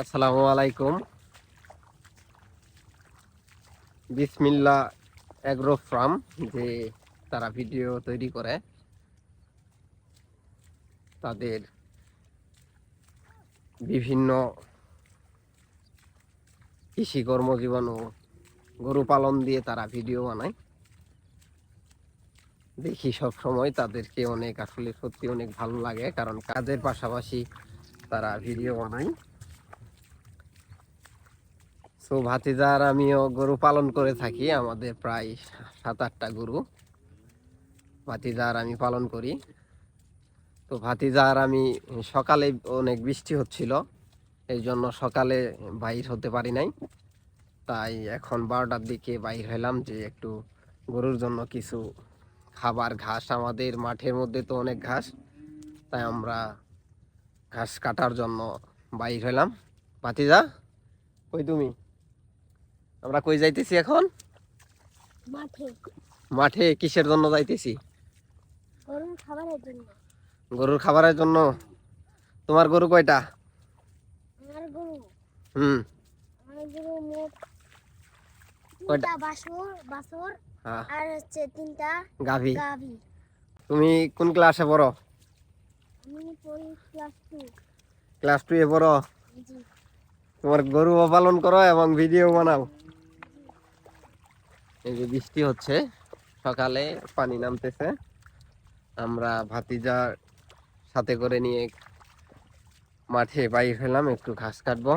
আসসালামু আলাইকুম। বিসমিল্লা agro farm, যে তারা ভিডিও তৈরি করে, তাদের বিভিন্ন কৃষি কর্মজীবন ও গরু পালন দিয়ে তারা ভিডিও বানায়। দেখি সব সময় তাদেরকে অনেক, আসলে সত্যি অনেক ভালো লাগে, কারণ কাজের পাশাপাশি তারা ভিডিও বানায়। সো ভাতিজার আমিও গরু পালন করে থাকি, আমাদের প্রায় সাত আটটা গরু। ভাতিজার আমি পালন করি। তো ভাতিজার আমি সকালে অনেক বৃষ্টি হচ্ছিল, এই জন্য সকালে বাইর হতে পারি নাই। তাই এখন বারোটার দিকে বাইর হলাম যে একটু গরুর জন্য কিছু খাবার, ঘাস, আমাদের মাঠের মধ্যে তো অনেক ঘাস, তাই আমরা ঘাস কাটার জন্য বাইর হলাম। ভাতিজা, কই তুমি? আমরা কই যাইতেছি এখন? মাঠে। মাঠে কিসের জন্য যাইতেছি? গরুর খাবারের জন্য। গরুর খাবারের জন্য। তোমার গরু কয়টা? আমার গরু। হুম। আমার গরু মোট কয়টা? তিনটা বাসর বাসর হ্যাঁ। আর হচ্ছে তিনটা গাভী। গাভী। তুমি কোন ক্লাসে পড়ো? আমি পড়ি ক্লাস টু। ক্লাস টু এ পড়ো তোমার গরু পালন করো এবং ভিডিও বানাও। এই যে বৃষ্টি হচ্ছে, সকালে পানি নামতেছে। আমরা ভাতিজার সাথে করে নিয়ে মাঠে বাইর হলাম একটু ঘাস কাটবো।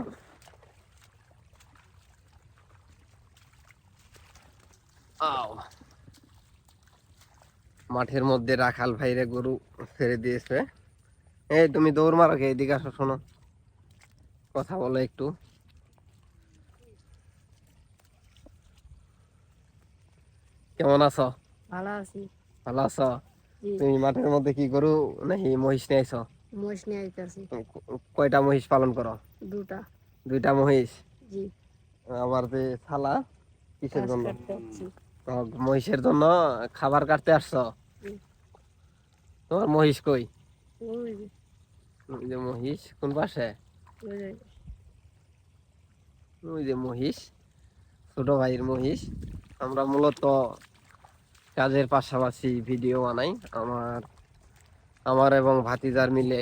মাঠের মধ্যে রাখাল ভাইরে গরু ছেড়ে দিয়েছে। এই তুমি দৌড় মারো কে, এদিকে আসো, শোনো। কথা বলো একটু। কেমন আছো? ভালো আছি। ভালো আছো? তুমি মাঠের মধ্যে কি গরু নাকি মহিষ নিয়ে আইছো? মোষ নিয়ে আইতাছি। কয়টা মহিষ পালন করো? দুটা। দুইটা মহিষ? জি। আবার যে ছালা কিসের জন্য? মহিষের জন্য খাবার কাটতে আসছো? তোমার মহিষ কই? ওই যে, মহিষ কোন পাশে? যে, ওই যে মহিষ ছোট ভাইয়ের মহিষ। আমরা মূলত কাজের পাশাপাশি ভিডিও বানাই। আমার আমার এবং ভাতিজার মিলে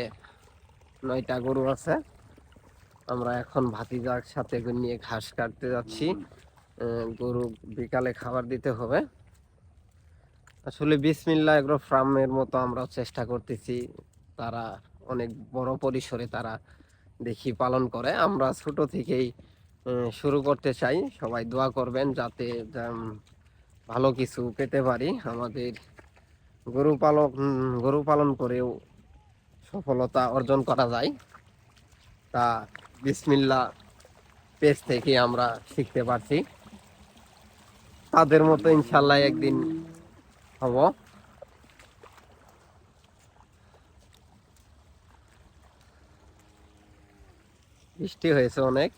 নয়টা গরু আছে। আমরা এখন ভাতিজার সাথে নিয়ে ঘাস কাটতে যাচ্ছি। গরু বিকালে খাবার দিতে হবে। আসলে বিসমিল্লা এগ্রো ফার্মের মতো আমরা চেষ্টা করতেছি। তারা অনেক বড় পরিসরে তারা দেখি পালন করে। আমরা ছোট থেকেই শুরু করতে চাই। সবাই দোয়া করবেন যাতে ভালো কিছু পেতে পারি। আমাদের গরু পালক গরু পালন করেও সফলতা অর্জন করা যায়। তা বিসমিল্লা পেজ থেকে আমরা শিখতে পারছি। তাদের মতো ইনশাল্লাহ একদিন হব। বৃষ্টি হয়েছে অনেক।